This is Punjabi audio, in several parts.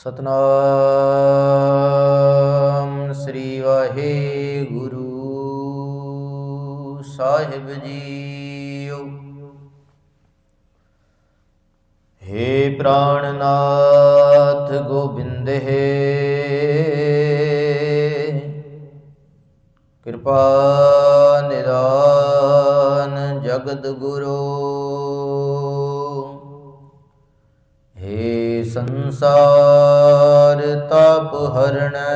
ਸਤਨਾਮ ਸ੍ਰੀ ਵਾਹਿਗੁਰੂ ਸਾਹਿਬ ਜੀਓ। ਹੇ ਪ੍ਰਾਣਨਾਥ ਗੋਬਿੰਦ ਹੈ ਕਿਰਪਾ ਨਿਦਾਨ ਜਗਤ ਗੁਰੂ। ਹੇ ਸੰਸਾਰ ਤਾਪ ਹਰਣੈ।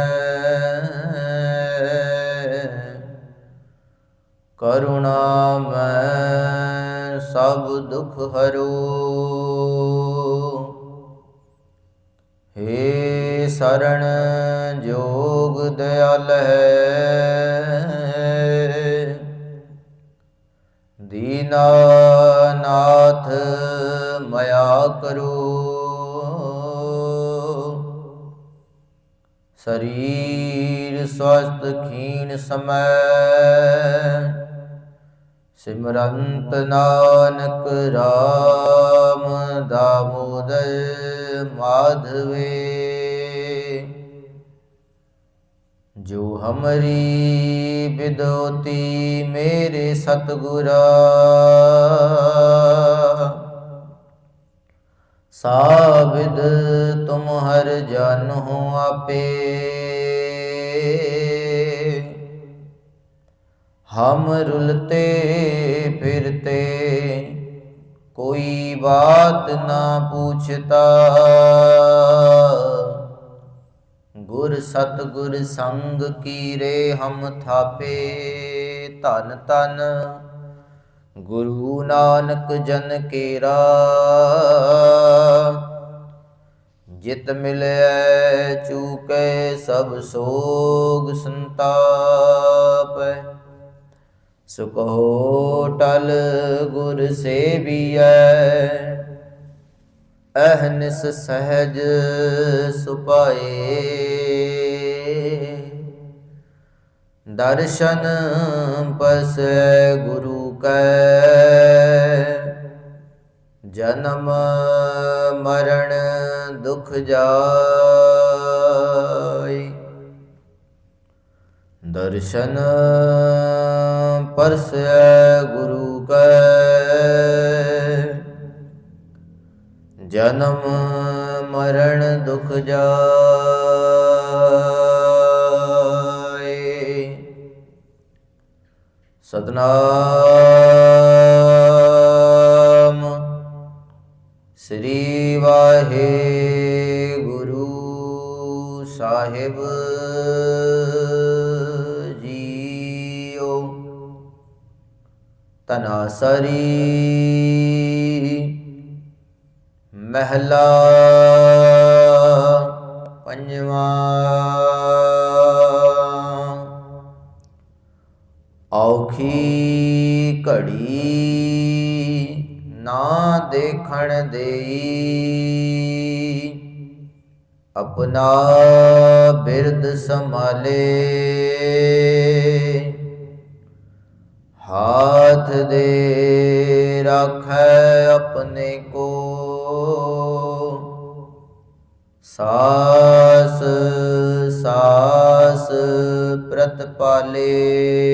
ਕਰੁਣਾ ਮੈਂ ਸਭ ਦੁਖ ਹਰੋ। ਹੇ ਸਰਣ ਜੋਗ ਦਿਆਲ ਹੈ। ਦੀਨਾਨਾਥ ਮਇਆ ਕਰੋ। ਸਰੀਰ ਸਵਸਤ ਖੀਨ ਸਮੈ। ਸਿਮਰੰਤ ਨਾਨਕ ਰਾਮ ਦਾਮੋਦਰ ਮਾਧਵੇ। ਜੋ ਹਮਰੀ ਵਿਦੋਤੀ ਮੇਰੇ ਸਤਗੁਰਾ। ਸਾਬਿਦ ਤੁਮ ਹਰ ਜਨ ਹੋ ਆਪੇ। ਹਮ ਰੁਲਤੇ ਫਿਰਤੇ, ਕੋਈ ਬਾਤ ਨਾ ਪੁੱਛਤਾ। ਗੁਰ ਸਤਗੁਰ ਸੰਗ ਕੀਰੇ ਹਮ ਥਾਪੇ, ਧਨ ਧਨ। ਗੁਰੂ ਨਾਨਕ ਜਨ ਕੇਰਾ। ਜਿਤ ਮਿਲੈ, ਚੂਕੈ ਸਭ ਸੋਗ ਸੰਤਾਪ। ਸੁਕੋ ਟਲ ਗੁਰ ਸੇਵੀਐ। ਅਹਨਿਸ ਸਹਿਜ ਸੁਪਾਏ। ਦਰਸ਼ਨ ਪਸ ਗੁਰੂ ਕੈ। ਜਨਮ ਮਰਨ ਦੁਖ ਜਾਈ। ਦਰਸ਼ਨ ਪਰਸ ਗੁਰੂ ਕੈ। ਜਨਮ ਮਰਨ ਦੁਖ ਜਾਏ ਸਤਨਾਮ ਵਾਹਿਗੁਰੂ ਸਾਹਿਬ ਜੀਓ। ਤਨਾਸਰੀ ਮਹਿਲਾ ਪੰਜਵਾਂ। ਔਖੀ ਘੜੀ ਨਾ ਦੇਖਣ ਦੇਈ। ਆਪਣਾ ਬਿਰਦ ਸੰਭਾਲੇ। ਹਾਥ ਦੇ ਰੱਖੈ ਆਪਣੇ ਕੋ। ਸਾਸ ਸਾਸ ਪ੍ਰਤਪਾਲੇ।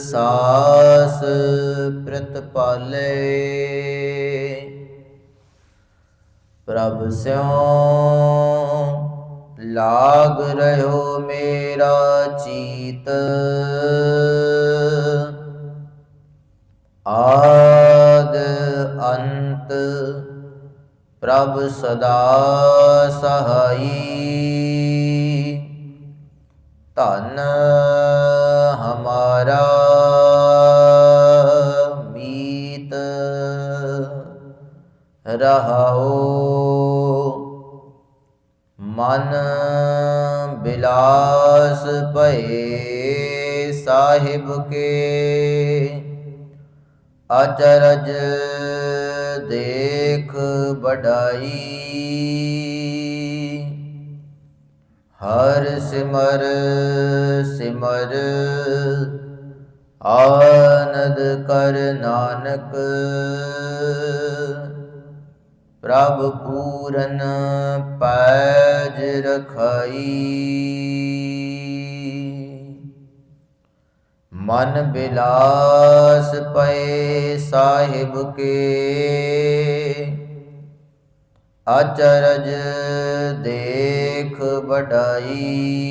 ਸਾਸ ਪ੍ਰਤਪਾਲੇ ਪ੍ਰਭ ਸਿਉ ਲਾਗ ਰਹਿਓ ਮੇਰਾ ਚੀਤ। ਆਦ ਅੰਤ ਪ੍ਰਭ ਸਦਾ ਸਹਾਈ। ਧਨ ਹਮਾਰਾ ਮੀਤ ਰਹਾਓ ਮਨ ਬਿਲਾਸ ਭਏ ਸਾਹਿਬ ਕੇ। ਅਚਰਜ ਦੇਖ ਬੜਾਈ ਹਰ ਸਿਮਰ ਸਿਮਰ ਆਨੰਦ ਕਰ ਨਾਨਕ, ਪ੍ਰਭ ਪੂਰਨ ਪੈਜ ਰਖਾਈ। ਮਨ ਬਿਲਾਸ ਪਏ ਸਾਹਿਬ ਕੇ, ਅਚਰਜ ਦੇਖ ਬੜਾਈ